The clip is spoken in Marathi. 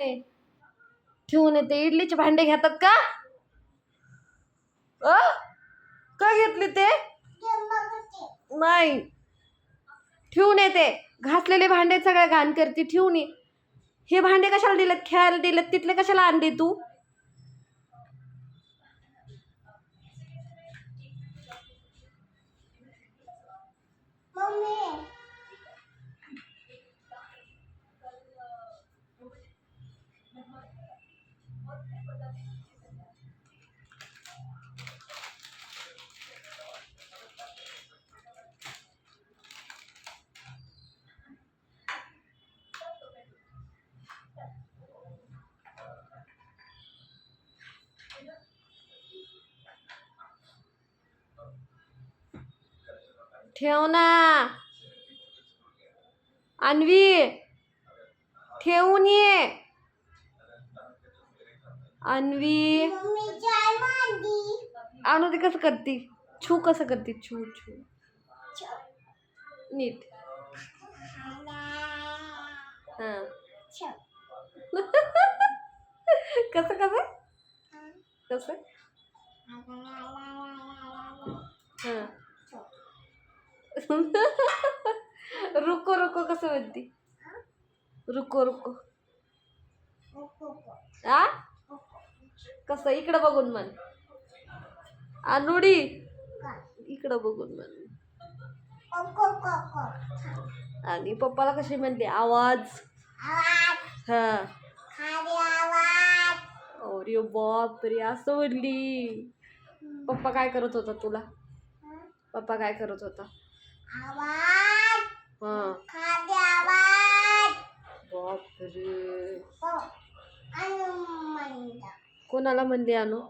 ठेवून येते. इडलीचे भांडे घेतात का? अ? का घेतले ते? नाही. ठेवून येते. घासलेले भांडे सगळ्या घाण करते. ठेवून ये. हे भांडे कशाला दिलेत? खेळायला दिलेत? तिथले कशाला आणले तू? ठेव ना अन्वी ठेवून ये अन्वी. आणू ते कसं करते? छू कसं करते? छू छू. नीट. हा. कसं कसं? कसं? हा. रुको रुको कसं म्हणते? रुको रुको. आ? कसं? इकडं बघून म्हण. अनुडी इकडं बघून म्हण. आणि पप्पाला कशी म्हणते आवाज. हा. अरे बापरे असं म्हणली. पप्पा काय करत होता तुला? पप्पा काय करत होता? हा. बापरे. कोणाला म्हणली आणू